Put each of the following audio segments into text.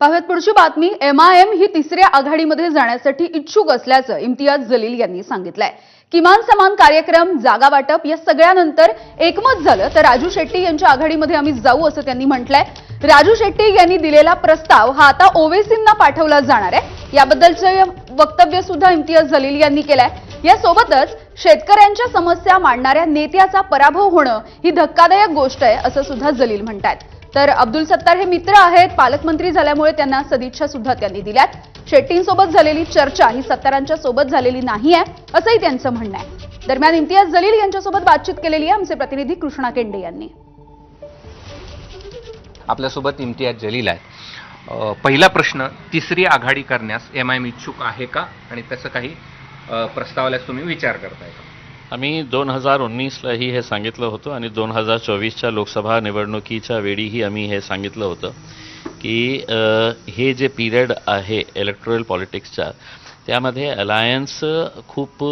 पाहूयात पुढची बातमी एमआयएम ही तिसऱ्या आघाडीमध्ये जाण्यासाठी इच्छुक असल्याचं इम्तियाज जलील यांनी सांगितलंय. किमान समान कार्यक्रम जागा वाटप या सगळ्यानंतर एकमत झालं तर राजू शेट्टी यांच्या आघाडीमध्ये आम्ही जाऊ असं त्यांनी म्हटलंय. राजू शेट्टी यांनी दिलेला प्रस्ताव हा आता ओवेसींना पाठवला जाणार आहे. याबद्दलचं वक्तव्य सुद्धा इम्तियाज जलील यांनी केलंय. यासोबतच शेतकऱ्यांच्या समस्या मांडणाऱ्या नेत्याचा पराभव होणं ही धक्कादायक गोष्ट आहे असं सुद्धा जलील म्हणतायत. तर अब्दुल सत्तार हे मित्र आहेत. पालकमंत्री झाल्यामुळे त्यांना सदिच्छा सुद्धा त्यांनी दिल्यात. शेट्टींसोबत झालेली चर्चा ही सत्तारांच्या सोबत झालेली नाही आहे असंही त्यांचं म्हणणं आहे. दरम्यान इम्तियाज जलील यांच्यासोबत बातचीत केलेली आहे आमचे प्रतिनिधी कृष्णा केंडे यांनी. आपल्यासोबत इम्तियाज जलील आहे पहिला प्रश्न तिसरी आघाडी करण्यास एम आय एम इच्छुक आहे का? आणि त्याचं काही अ, प्रस्तावाला तुम्ही विचार करताय का? आम्ही दोन हजार उन्नीसलाही हे सांगितलं होतं आणि दोन हजार चोवीसच्या लोकसभा निवडणुकीच्या वेळीही आम्ही हे सांगितलं होतं की हे जे पिरियड आहे इलेक्ट्रल पॉलिटिक्सच्या त्यामध्ये अलायन्स खूप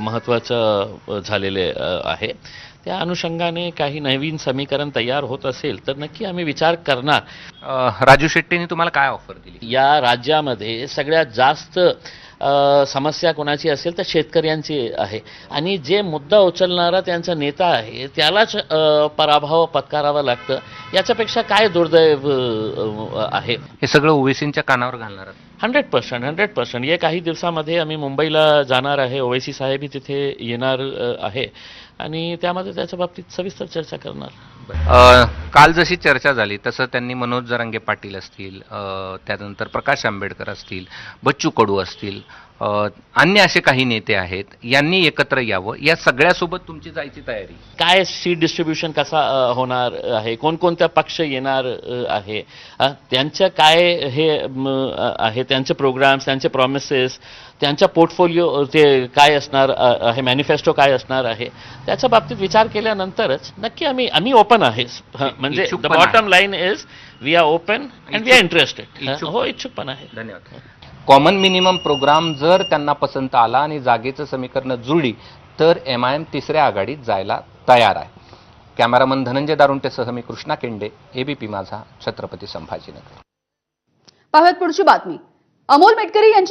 महत्त्वाचं झालेले आहे. त्या अनुषंगाने काही नवीन समीकरण तयार होत असेल तर नक्की आम्ही विचार करणार. राजू शेट्टींनी तुम्हाला काय ऑफर दिली? या राज्यामध्ये सगळ्यात जास्त समस्या कोणाची असेल तर शेतकऱ्यांची आहे. आणि जे मुद्दा उचलणारा त्यांचा नेता आहे त्यालाच पराभव पत्करावा लागतं. याच्यापेक्षा काय दुर्दैव आहे? हे सगळं ओवेसींच्या कानावर घालणार. Hundred percent hundred percent. या काही दिवसामध्ये आम्ही मुंबईला जाणार आहे. ओवैसी साहेबही तिथे येणार आहे. आणि त्यामध्ये त्याच्या बाबतीत सविस्तर चर्चा करणार. काल जशी चर्चा झाली तसं त्यांनी मनोज जरांगे पाटील असतील त्यानंतर प्रकाश आंबेडकर असतील बच्चू कडू असतील अन्य असे काही नेते आहेत यांनी एकत्र यावं. या सगळ्यासोबत तुमची जायची तयारी? काय सीट डिस्ट्रीब्युशन कसा होणार आहे? कोणकोणत्या पक्ष येणार आहे? त्यांच्या त्यांचं काय हे आहे? त्यांचे प्रोग्राम्स त्यांचे प्रॉमिसेस त्यांचा पोर्टफोलिओ ते काय असणार आहे? मॅनिफेस्टो काय असणार आहे? त्याच्या बाबतीत विचार केल्यानंतरच नक्की आम्ही आम्ही ओपन आहे. हं, म्हणजे द आहे. Bottom line is we are open and we are interested हो इच्छुक पण आहे. धन्यवाद. कॉमन मिनिमम प्रोग्राम जर त्यांना पसंत आला आणि जागेचं समीकरण जुळली तर एम आय एम तिसऱ्या आघाडीत जायला तयार आहे. कॅमेरामन धनंजय दारुंटेसह मी कृष्णा केंडे एबीपी माझा छत्रपती संभाजीनगर. पाहूयात पुढची बातमी. अमोल मेटकरी यांच्या